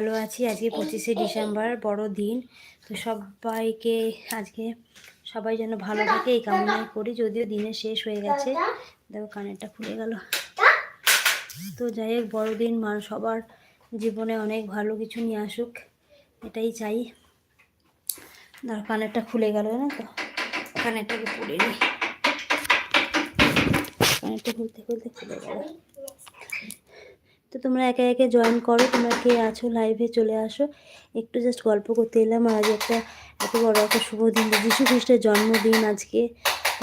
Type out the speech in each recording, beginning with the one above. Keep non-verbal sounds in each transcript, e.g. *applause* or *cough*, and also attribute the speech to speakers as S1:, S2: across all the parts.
S1: ভালো আছি আজকে পঁচিশে ডিসেম্বর, বড় দিন। তো সবাইকে আজকে সবাই যেন ভালো থাকে, এই কামনাই করি। যদিও দিনে শেষ হয়ে গেছে, দেখো কানেরটা খুলে গেল। তো যাই হোক বড়দিন মা সবার জীবনে অনেক ভালো কিছু নিয়ে আসুক, এটাই চাই। ধর কানেরটা খুলে গেল না তো? কানেরটাকে পরে নিই কানেরটা খুলতে খুলতে খুলে গেল। তো তোমরা একে একে জয়েন করো, তোমরা কে আছো লাইভে চলে আসো। একটু জাস্ট গল্প করতে এলাম। আজ একটা এত বড় একটা শুভ দিন যিশু খ্রিস্টের জন্মদিন আজকে।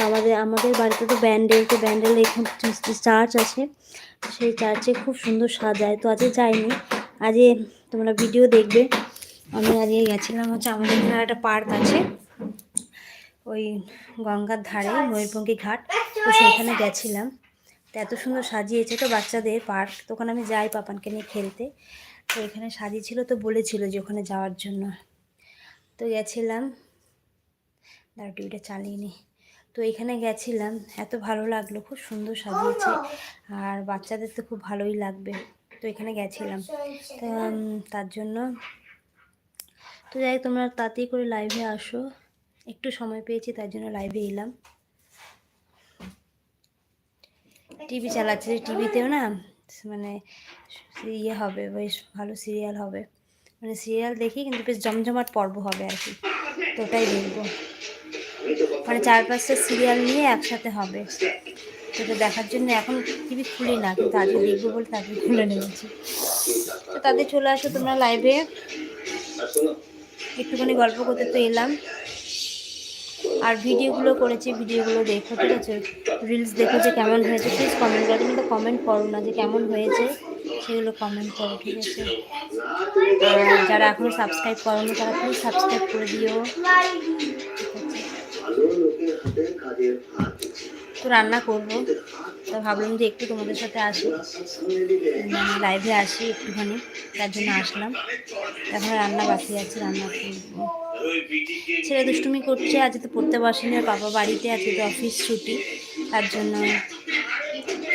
S1: আমাদের আমাদের বাড়িতে তো ব্যান্ডেল তো ব্যান্ডেল এখন চার্চ আছে সেই চার্চে খুব সুন্দর সাজায়। তো আজকে যাইনি। আজকে তোমরা ভিডিও দেখবে। আমি আজকে গেছিলাম হচ্ছে আমাদের এখানে একটা পার্ক আছে। ওই গঙ্গার ধারে ময়ূরপঙ্খী ঘাট। তো সেখানে গেছিলাম। এত সুন্দর সাজিয়েছে তো বাচ্চাদের পার্ক। তো ওখানে আমি যাই পাপানকে নিয়ে খেলতে। তো এখানে সাজিয়েছিল তো বলেছিল যে ওখানে যাওয়ার জন্য। তো গেছিলাম। দাঁড়া টিভিটা চালিয়ে তো এখানে গেছিলাম। এত ভালো লাগল, খুব সুন্দর সাজিয়েছে। আর বাচ্চাদের তো খুব ভালোই লাগবে। তো এখানে গেছিলাম। তার জন্য তো যাই তোমরা তাড়াতাড়ি করে লাইভে আসো। একটু সময় পেয়েছি, তার জন্য লাইভে এলাম। টিভি চালাচ্ছে, টিভিতেও না মানে ইয়ে হবে, বেশ ভালো সিরিয়াল হবে। মানে সিরিয়াল দেখি কিন্তু বেশ জমজমাট পর্ব হবে আর কি, তো ওটাই দেখব। মানে চার পাঁচটা সিরিয়াল নিয়ে একসাথে হবে সেটা দেখার জন্য এখন টিভি খুলি না, কিন্তু আজকে দেখব বলে তাকে খুলে নিয়েছি। তো তাদের চলে আসো তোমরা লাইভে একটুখানি গল্প করতে তো এলাম। আর ভিডিওগুলো করেছি, ভিডিওগুলো দেখো, ঠিক আছে? রিলস দেখো যে কেমন হয়েছে। প্লিজ কমেন্ট করো তুমি তো কমেন্ট করো না যে কেমন হয়েছে, সেগুলো কমেন্ট করো, ঠিক আছে? যারা এখনও সাবস্ক্রাইব করোনি, তারা প্লিজ সাবস্ক্রাইব করে দিও। তো রান্না করব। তো ভাবলাম যে একটু তোমাদের সাথে আসি। লাইভে আসি একটুখানি, তার জন্য আসলাম। এখন রান্না বাকি আছে, রান্না করব। ছেলে দুষ্টুমি করছে, আজ তো পড়তে বসেনি আর বাবা বাড়িতে আছে, তো অফিস ছুটি, তার জন্য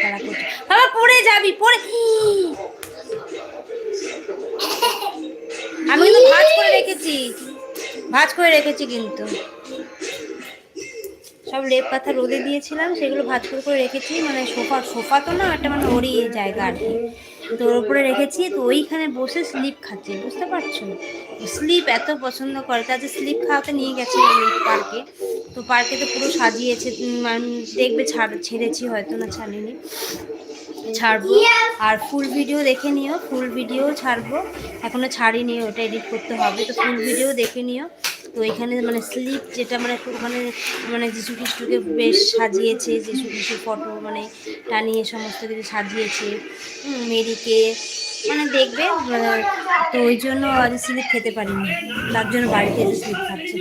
S1: তারা করছে। বাবা, পড়ে যাবি, পড়ে আমি কিন্তু ভাজ করে রেখেছি, ভাজ করে রেখেছি কিন্তু। সব লেপ পাতা রোদে দিয়েছিলাম, সেগুলো ভাজ করে করে রেখেছি মানে সোফা সোফা তো না, একটা মানে ওরই জায়গা আর কি। তো ওর উপরে রেখেছি, তো ওইখানে বসে স্লিপ খাচ্ছে, বুঝতে পারছ? স্লিপ এত পছন্দ করে, তাতে স্লিপ খাওয়াতে নিয়ে গেছে পার্কে তো পার্কে তো পুরো সাজিয়েছে দেখবে ছাড়, ছেড়েছি হয়তো না, ছাড়িনি। ছাড়বো। আর ফুল ভিডিও দেখে নিও ফুল ভিডিও ছাড়বো। এখনও ছাড়িনি, ওটা এডিট করতে হবে, তো ফুল ভিডিও দেখে নিও। তো এখানে মানে স্লিপ যেটা মানে ওখানে মানে যিশু খ্রিস্টকে বেশ সাজিয়েছে, যিশু খ্রিস্টের ফটো মানে টানিয়ে সমস্ত কিছু সাজিয়েছে। মেরিকে মানে দেখবে মানে তো ওই জন্য আজ স্লিপ খেতে পারিনি। তার জন্য বাড়িতে এসে স্লিপ খাচ্ছে।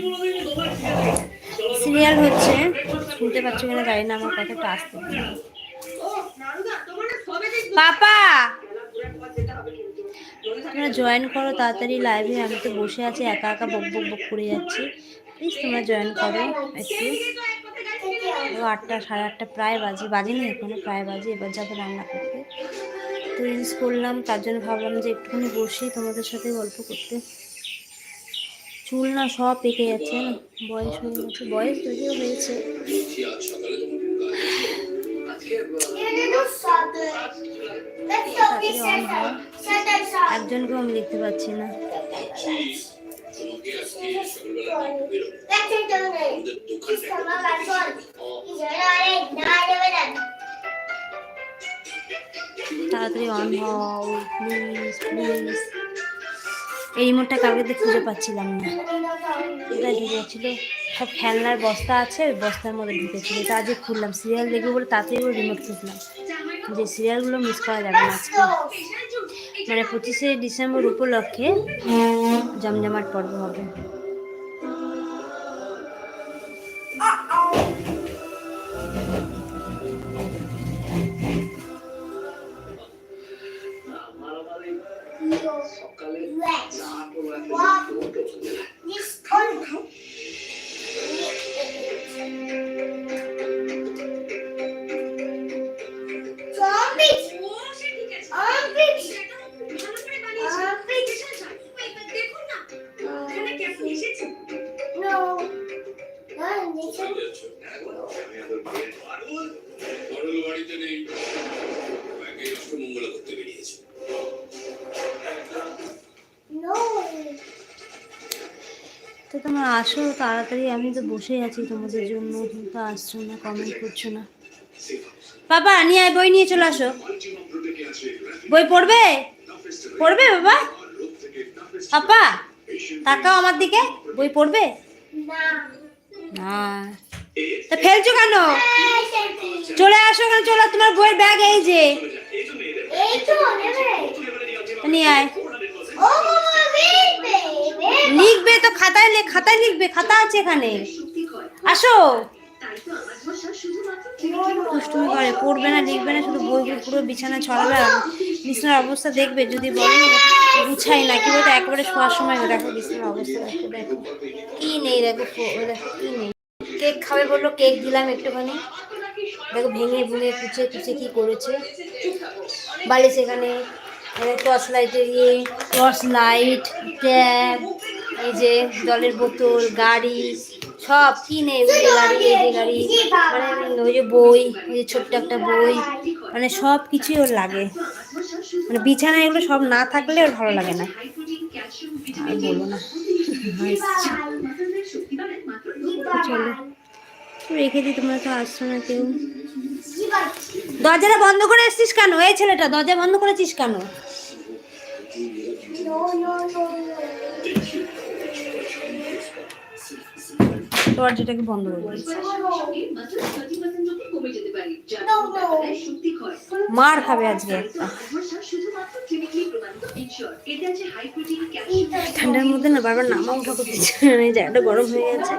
S1: সিরিয়াল হচ্ছে, শুনতে পাচ্ছ কিনা জানি না, আমার কথাটা আসতে পাপা তোমরা জয়েন করো তাড়াতাড়ি লাইভে আমি তো বসে আছি, একা একা বক বক বক করে যাচ্ছি। প্লিজ তোমরা জয়েন করো একটু আটটা, সাড়ে আটটা প্রায় বাজে, বাজেনি এখনও, প্রায় বাজে, এবার যাবে রান্না করতে। তো রিলস করলাম, তার জন্য ভাবলাম যে একটুখানি বসি, তোমাদের সাথে গল্প করতে। চুল না সব পেকে যাচ্ছে বয়স হয়ে গেছে, বয়স যদিও হয়েছে। হয় আমি দেখতে পাচ্ছি না। তাড়াতাড়ি অন হও প্লিজ এই রিমোটটা কালকে খুঁজে পাচ্ছিলাম না। ঢুকে যাচ্ছিল সব খেলনার বস্তা আছে ওই বস্তার মধ্যে ঢুকেছিল তা আজকে খুললাম সিরিয়াল দেখব বলে তাতেই করে রিমোট খুঁজলাম যে সিরিয়ালগুলো মিস করা যাবে না আজকে। মানে পঁচিশে ডিসেম্বর উপলক্ষে জমজমাট পর্ব হবে।
S2: Zombies!
S1: আসো তাড়াতাড়ি আমি তো বসেই আছি তোমাদের জন্য। কিন্তু আসছো না কমেন্ট করছ না। বাবা নিয়ে আয় বই নিয়ে চলে আসো। বই পড়বে? পড়বে বাবা? পাপা তাকাও আমার দিকে। বই পড়বে? না। তা ফেলছো কেন? চলে আসো কেন চলো তোমার বইয়ের ব্যাগ এই যে।
S2: তো
S1: নিয়ে আয়। লিখবে তো খাতায় খাতায় লিখবে, খাতা আছে এখানে। আসো। দুষ্টুমি করে, পড়বে না, লিখবে না, শুধু বই বই পুরো বিছানা ছড়াবে আর বিছানার অবস্থা দেখবে, যদি বলে গুছাই না, কি বলতো, একবারে শোয়ার সময় দেখো বিছানার অবস্থা, দেখো দেখো। কি নেই দেখো, কি নেই। কেক খাবে বলল, কেক দিলাম একটুখানি। দেখো ভেঙে ভুঙে কুচে কুচে কি করেছে। বালিশ এখানে টর্চ লাইটের ইয়ে টর্চ লাইট ট্যাব এই যে জলের বোতল গাড়ি সব কিনে ওই গাড়ি এই যে গাড়ি মানে ওই যে বই ওই যে ছোট্ট একটা বই মানে সব কিছুই ওর লাগে। মানে বিছানায় এগুলো সব না থাকলে ওর ভালো লাগে না। বলব না। *laughs* চলো। রেখে দিই তোমরা তো আসছো না কেউ। দরজাটা বন্ধ করে এসছিস কেন? এই ছেলেটা, দরজা বন্ধ করেছিস কেন? দরজাটাকে বন্ধ করে মার খাবে আজকে ঠান্ডার মধ্যে না বারবার নামা উঠা করতে জায়গাটা গরম হয়ে গেছে।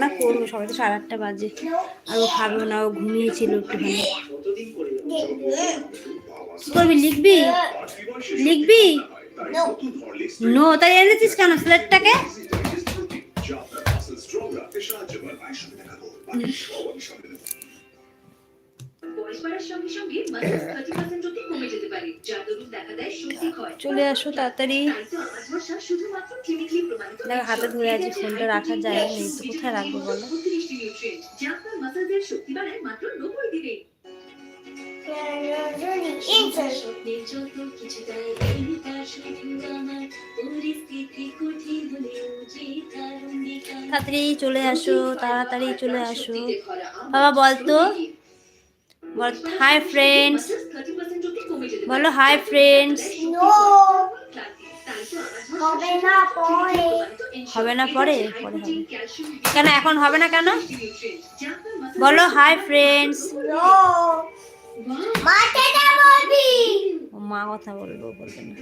S1: রান্না করব সবাই তো সাড়ে আটটা বাজে। আর ও খাবে না, ও ঘুমিয়েছিল একটুখানি। করবি, লিখবি? লিখবি? নো তাই এনেছিস কেন স্লেটটাকে
S3: বয়স বাড়ার সঙ্গে সঙ্গে মাসেজ থার্টি পার্সেন্ট অব্দি কমে যেতে পারে যার দরুন দেখা দেয় সত্যি ক্ষয়
S1: চলে আসো তাড়াতাড়ি।
S3: শুধুমাত্র প্রমাণিত
S1: হাতে ধরে আছি ফোনটা রাখা যায় নেই তো কোথায় রাখব বলো?
S3: যা আপনার শক্তি বাড়ায় মাত্র নব্বই দিনে।
S1: তাড়াতাড়ি চলে আসো তাড়াতাড়ি চলে আসো। বাবা বল তো। বল হাই ফ্রেন্ডস বলো হাই ফ্রেন্ডস
S2: হবে না পরে।
S1: হবে না পরে? পরে হবে। কেন এখন হবে না কেন? বলো হাই ফ্রেন্ডস মা কথা বলব বলবে না।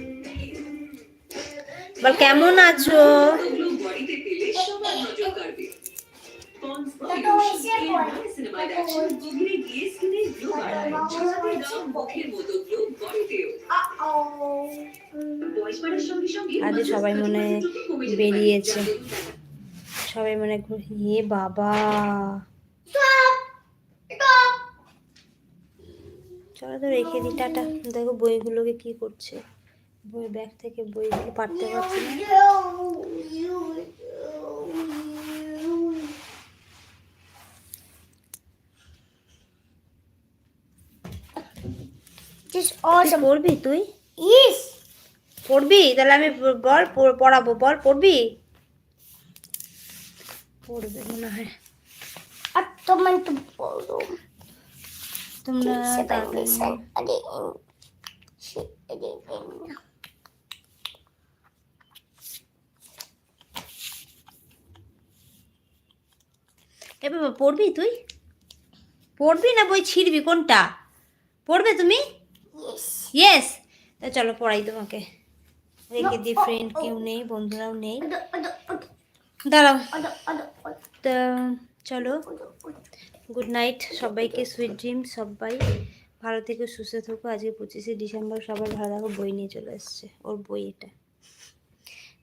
S1: বল কেমন আছো? আজকে সবাই মনে বেরিয়েছে। সবাই মনে ইয়ে বাবা। চলো তো রেখে দিই, টাটা। দেখো বইগুলোকে কি করছে। বই ব্যাগ থেকে বইগুলো পারতে পারছে না
S2: Just
S1: তুই
S2: awesome.
S1: পড়বি তুই
S2: Yes.
S1: পড়বি তাহলে আমি বল পড়াবো বল পড়বি পড়বে মনে হয়
S2: bolo.
S1: তোমরা
S2: listen. Again. Shit. Again.
S1: এ বাবা পড়বি তুই পড়বি না বই ছিড়বি কোনটা পড়বে তুমি. ইয়েস তা চলো পড়াই তোমাকে। রেখে দিয়ে ফ্রেন্ড কেউ নেই বন্ধুরাও নেই। দাঁড়াও। তো চলো. গুড নাইট সবাইকে সুইট ড্রিম সবাই। ভালো থেকে সুস্থ থাকো। আজকে পঁচিশে ডিসেম্বর সবাই ভালো থাকো বই নিয়ে চলে এসছে ওর বই এটা।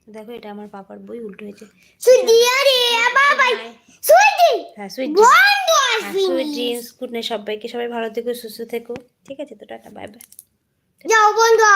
S1: দেখো এটা আমার পাপার বই উল্টো হয়েছে
S2: সুইটি আরে bye সুইটি
S1: হ্যাঁ sweetie.
S2: Wonder
S1: sweet dreams good night সবাইকে সবাই ভালো থেকো সুস্থ থেকো ঠিক আছে? তো টাটা বাই বাই।
S2: যাও বন্ধু.